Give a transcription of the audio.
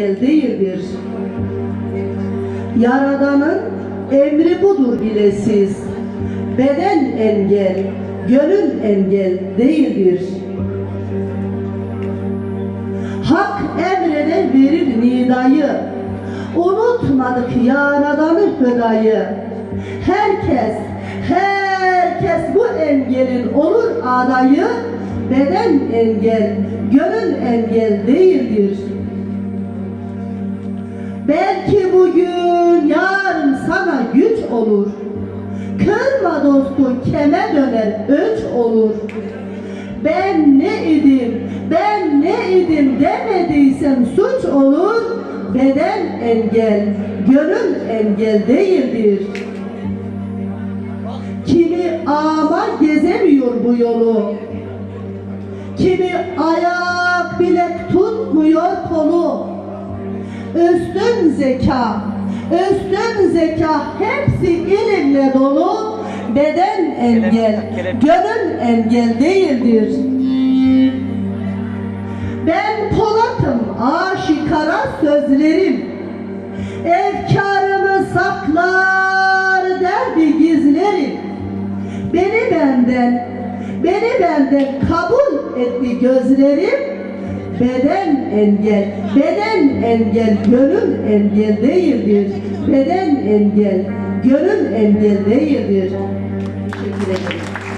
değildir. Yaradanın emri budur bilesiz. Beden engel, gönül engel değildir. Hak emrede verir nidayı. Unutmadık yaradanı hüdayı. Herkes, herkes bu engelin olur adayı. Beden engel, gönül engel değildir. Belki bugün yarın sana güç olur. Kırma dostu keme döner öç olur. Ben ne idim, ben ne idim demediysem suç olur. Beden engel, gönül engel değildir. Kimi ama gezemiyor bu yolu. Kimi ayak bilek tutmuyor kolu. Üstün zeka, üstün zeka hepsi ilimle dolu. Beden engel, gönül engel değildir. Ben Polat'ım aşikara sözlerim. Efkarımı saklar derdi gizlerim. Beni benden, beni benden kabul etti gözlerim. Beden engel, beden engel, gönül engel değildir. Beden engel, gönül engel değildir. Teşekkür ederim.